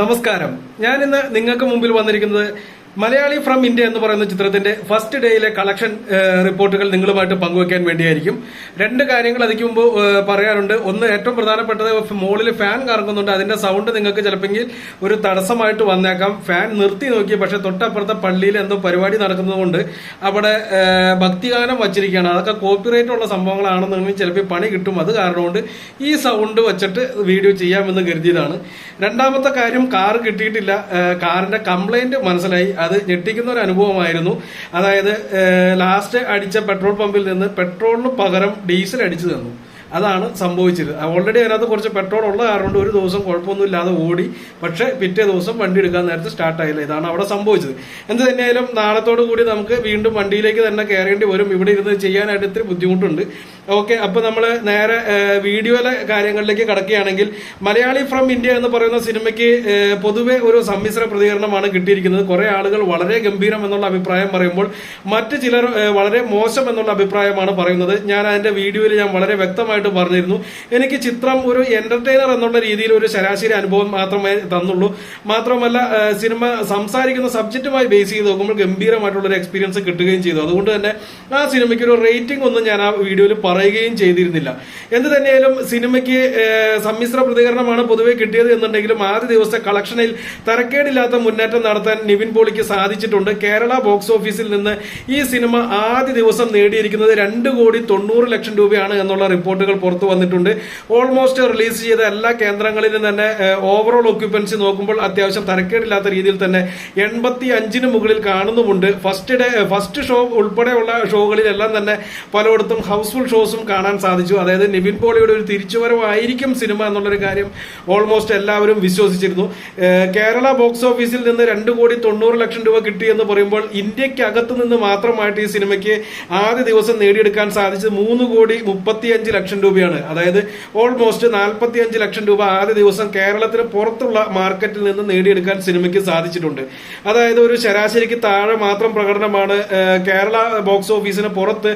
നമസ്കാരം. ഞാൻ ഇന്ന് നിങ്ങൾക്ക് മുമ്പിൽ വന്നിരിക്കുന്നത് മലയാളി ഫ്രം ഇന്ത്യ എന്ന് പറയുന്ന ചിത്രത്തിന്റെ ഫസ്റ്റ് ഡേയിലെ കളക്ഷൻ റിപ്പോർട്ടുകൾ നിങ്ങളുമായിട്ട് പങ്കുവെക്കാൻ വേണ്ടിയായിരിക്കും. രണ്ട് കാര്യങ്ങൾ അതിക്ക് മുമ്പ് പറയാനുണ്ട്. ഒന്ന് ഏറ്റവും പ്രധാനപ്പെട്ടത് മോളിൽ ഫാൻ കറങ്ങുന്നുണ്ട്. അതിന്റെ സൗണ്ട് നിങ്ങൾക്ക് ചിലപ്പോൾ ഒരു തടസ്സമായിട്ട് വന്നേക്കാം. ഫാൻ നിർത്തി നോക്കി പക്ഷെ തൊട്ടപ്പുറത്തെ പള്ളിയിൽ എന്തോ പരിപാടി നടക്കുന്നതുകൊണ്ട് അവിടെ ഭക്തിഗാനം വച്ചിരിക്കുകയാണ്. അതൊക്കെ കോപ്പിറൈറ്റ് ഉള്ള സംഭവങ്ങളാണെന്നുണ്ടെങ്കിൽ ചിലപ്പോൾ പണി കിട്ടും. അത് കാരണമുണ്ട് ഈ സൗണ്ട് വെച്ചിട്ട് വീഡിയോ ചെയ്യാമെന്ന് കരുതിയതാണ്. രണ്ടാമത്തെ കാര്യം കാർ കിട്ടിയിട്ടില്ല. കാറിന്റെ കംപ്ലൈന്റ് മനസ്സിലായി. അത് ഞെട്ടിക്കുന്ന ഒരു അനുഭവമായിരുന്നു. അതായത് ലാസ്റ്റ് അടിച്ച പെട്രോൾ പമ്പിൽ നിന്ന് പെട്രോളിന് പകരം ഡീസൽ അടിച്ചു തന്നു. അതാണ് സംഭവിച്ചത്. ഓൾറെഡി അതിനകത്ത് കുറച്ച് പെട്രോൾ ഉള്ള കാരണം ഒരു ദിവസം കുഴപ്പമൊന്നും ഇല്ലാതെ ഓടി. പക്ഷേ പിറ്റേ ദിവസം വണ്ടി എടുക്കാൻ നേരത്തെ സ്റ്റാർട്ട് ആയില്ല? ഇതാണ് അവിടെ സംഭവിച്ചത്. എന്ത് തന്നെയായാലും നാളത്തോടു കൂടി നമുക്ക് വീണ്ടും വണ്ടിയിലേക്ക് തന്നെ കയറേണ്ടി വരും. ഇവിടെ ഇരുന്ന് ചെയ്യാനായിട്ട് ഇത്തിരി ബുദ്ധിമുട്ടുണ്ട്. ഓക്കെ അപ്പൊ നമ്മൾ നേരെ വീഡിയോയിലെ കാര്യങ്ങളിലേക്ക് കടക്കുകയാണെങ്കിൽ മലയാളി ഫ്രം ഇന്ത്യ എന്ന് പറയുന്ന സിനിമയ്ക്ക് പൊതുവെ ഒരു സമ്മിശ്ര പ്രതികരണമാണ് കിട്ടിയിരിക്കുന്നത്. കുറെ ആളുകൾ വളരെ ഗംഭീരം എന്നുള്ള അഭിപ്രായം പറയുമ്പോൾ മറ്റു ചിലർ വളരെ മോശം എന്നുള്ള അഭിപ്രായമാണ് പറയുന്നത്. ഞാൻ അതിന്റെ വീഡിയോയിൽ ഞാൻ വളരെ വ്യക്തമായിട്ട് പറഞ്ഞിരുന്നു. എനിക്ക് ചിത്രം ഒരു എന്റർടൈനർ എന്നുള്ള രീതിയിൽ ഒരു ശരാശരി അനുഭവം മാത്രമേ തന്നുള്ളൂ. മാത്രമല്ല സിനിമ സംസാരിക്കുന്ന സബ്ജക്റ്റുമായി ബേസ് ചെയ്ത് നോക്കുമ്പോൾ ഗംഭീരമായിട്ടുള്ള ഒരു എക്സ്പീരിയൻസ് കിട്ടുകയും ചെയ്തു. അതുകൊണ്ട് തന്നെ ആ സിനിമയ്ക്ക് ഒരു റേറ്റിംഗ് ഒന്നും ഞാൻ ആ വീഡിയോയിൽ പറയുകയും ചെയ്തിരുന്നില്ല. എന്ത് തന്നെയായാലും സിനിമയ്ക്ക് സമ്മിശ്ര പ്രതികരണമാണ് പൊതുവെ കിട്ടിയത് എന്നുണ്ടെങ്കിലും ആദ്യ ദിവസത്തെ കളക്ഷനിൽ തരക്കേടില്ലാത്ത മുന്നേറ്റം നടത്താൻ നിവിൻ പോളിക്ക് സാധിച്ചിട്ടുണ്ട്. കേരള ബോക്സ് ഓഫീസിൽ നിന്ന് ഈ സിനിമ ആദ്യ ദിവസം നേടിയിരിക്കുന്നത് രണ്ട് കോടി തൊണ്ണൂറ് ലക്ഷം രൂപയാണ് എന്നുള്ള റിപ്പോർട്ടുകൾ പുറത്തു വന്നിട്ടുണ്ട്. ഓൾമോസ്റ്റ് റിലീസ് ചെയ്ത എല്ലാ കേന്ദ്രങ്ങളിലും തന്നെ ഓവറോൾ ഒക്യുപ്പൻസി നോക്കുമ്പോൾ അത്യാവശ്യം തരക്കേടില്ലാത്ത രീതിയിൽ തന്നെ എൺപത്തി അഞ്ചിന് മുകളിൽ കാണുന്നുമുണ്ട്. ഫസ്റ്റ് ഡേ ഫസ്റ്റ് ഷോ ഉൾപ്പെടെയുള്ള ഷോകളിലെല്ലാം തന്നെ പലയിടത്തും ഹൗസ്ഫുൾ ഷോസും കാണാൻ സാധിച്ചു. അതായത് നിവിൻ പോളിയുടെ ഒരു തിരിച്ചുവരവായിരിക്കും സിനിമ എന്നുള്ളൊരു കാര്യം ഓൾമോസ്റ്റ് എല്ലാവരും വിശ്വസിച്ചിരുന്നു. കേരള ബോക്സ് ഓഫീസിൽ നിന്ന് രണ്ട് കോടി തൊണ്ണൂറ് ലക്ഷം രൂപ കിട്ടി എന്ന് പറയുമ്പോൾ ഇന്ത്യക്കകത്ത് നിന്ന് മാത്രമായിട്ട് ഈ സിനിമയ്ക്ക് ആദ്യ ദിവസം നേടിയെടുക്കാൻ സാധിച്ചത് മൂന്ന് കോടി മുപ്പത്തിയഞ്ച് ലക്ഷം രൂപയാണ്. അതായത് ഓൾമോസ്റ്റ് നാൽപ്പത്തിയഞ്ച് ലക്ഷം രൂപ ആദ്യ ദിവസം കേരളത്തിന് പുറത്തുള്ള മാർക്കറ്റിൽ നിന്ന് നേടിയെടുക്കാൻ സിനിമയ്ക്ക് സാധിച്ചിട്ടുണ്ട്. അതായത് ഒരു ശരാശരിക്ക് താഴെ മാത്രം പ്രകടനമാണ് കേരള ബോക്സ് ഓഫീസിന് പുറത്ത്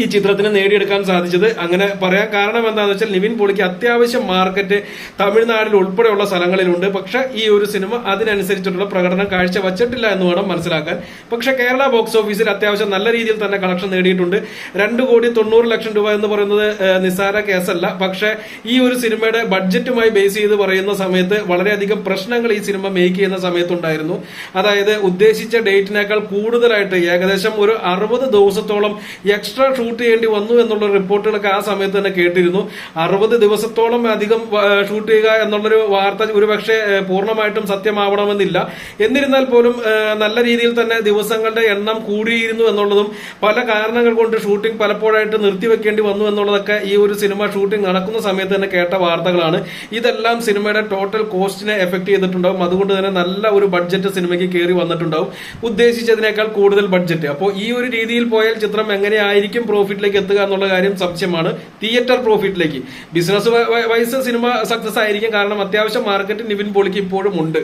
ഈ ചിത്രത്തിന് നേടിയെടുക്കാൻ സാധിച്ചത്. അങ്ങനെ പറയാൻ കാരണം എന്താണെന്ന് വെച്ചാൽ നിവിൻ പോളിക്ക് അത്യാവശ്യം മാർക്കറ്റ് തമിഴ്നാട്ടിൽ ഉൾപ്പെടെയുള്ള സ്ഥലങ്ങളിലുണ്ട്. പക്ഷെ ഈ ഒരു സിനിമ അതിനനുസരിച്ചിട്ടുള്ള പ്രകടനം കാഴ്ച വച്ചിട്ടില്ല എന്ന് വേണം മനസ്സിലാക്കാൻ. പക്ഷെ കേരള ബോക്സ് ഓഫീസിൽ അത്യാവശ്യം നല്ല രീതിയിൽ തന്നെ കളക്ഷൻ നേടിയിട്ടുണ്ട്. രണ്ട് കോടി തൊണ്ണൂറ് ലക്ഷം രൂപ എന്ന് പറയുന്നത് നിസ്സാര കേസല്ല. പക്ഷെ ഈ ഒരു സിനിമയുടെ ബഡ്ജറ്റുമായി ബേസ് ചെയ്ത് പറയുന്ന സമയത്ത് വളരെയധികം പ്രശ്നങ്ങൾ ഈ സിനിമ മേക്ക് ചെയ്യുന്ന സമയത്തുണ്ടായിരുന്നു. അതായത് ഉദ്ദേശിച്ച ഡേറ്റിനേക്കാൾ കൂടുതലായിട്ട് ഏകദേശം ഒരു അറുപത് ദിവസത്തോളം എക്സ്ട്രാ ഷൂട്ട് ചെയ്യേണ്ടി വന്നു എന്നുള്ള റിപ്പോർട്ടുകളൊക്കെ ആ സമയത്ത് തന്നെ കേട്ടിരുന്നു. അറുപത് ദിവസത്തോളം അധികം ഷൂട്ട് ചെയ്യുക എന്നുള്ളൊരു വാർത്ത ഒരുപക്ഷെ പൂർണമായിട്ടും സത്യമാവണമെന്നില്ല. എന്നിരുന്നാൽ പോലും നല്ല രീതിയിൽ തന്നെ ദിവസങ്ങളുടെ എണ്ണം കൂടിയിരുന്നു എന്നുള്ളതും പല കാരണങ്ങൾ കൊണ്ട് ഷൂട്ടിംഗ് പലപ്പോഴായിട്ട് നിർത്തിവെക്കേണ്ടി വന്നു എന്നുള്ളതൊക്കെ ഈ ഒരു സിനിമ ഷൂട്ടിംഗ് നടക്കുന്ന സമയത്ത് തന്നെ കേട്ട വാർത്തകളാണ്. ഇതെല്ലാം സിനിമയുടെ ടോട്ടൽ കോസ്റ്റിനെ എഫക്ട് ചെയ്തിട്ടുണ്ടാവും. അതുകൊണ്ട് തന്നെ നല്ല ഒരു ബഡ്ജറ്റ് സിനിമയ്ക്ക് കയറി വന്നിട്ടുണ്ടാവും. ഉദ്ദേശിച്ചതിനേക്കാൾ കൂടുതൽ ബഡ്ജറ്റ് അപ്പോൾ ഈ ഒരു രീതിയിൽ പോയാൽ ചിത്രം എങ്ങനെയായിരിക്കും പ്രോഫിറ്റിലേക്ക് എത്തുക എന്നുള്ള കാര്യം സംശയമാണ്. തിയേറ്റർ പ്രോഫിറ്റിലേക്ക് ബിസിനസ് വൈസ് സിനിമ സക്സസ് ആയിരിക്കും. കാരണം അത്യാവശ്യം മാർക്കറ്റ് നിവിൻ പൊളിക്ക് ഇപ്പോഴും ഉണ്ട്.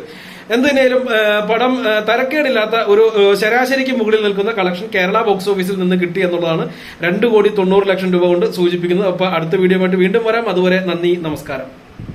എന്തിനേലും പടം തരക്കേടില്ലാത്ത ഒരു ശരാശരിക്ക് മുകളിൽ നിൽക്കുന്ന കളക്ഷൻ കേരള ബോക്സ് ഓഫീസിൽ നിന്ന് കിട്ടി എന്നുള്ളതാണ് രണ്ട് കോടി തൊണ്ണൂറ് ലക്ഷം രൂപ കൊണ്ട് സൂചിപ്പിക്കുന്നത്. അപ്പോൾ അടുത്ത വീഡിയോ ആയിട്ട് വീണ്ടും വരാം. അതുവരെ നന്ദി നമസ്കാരം.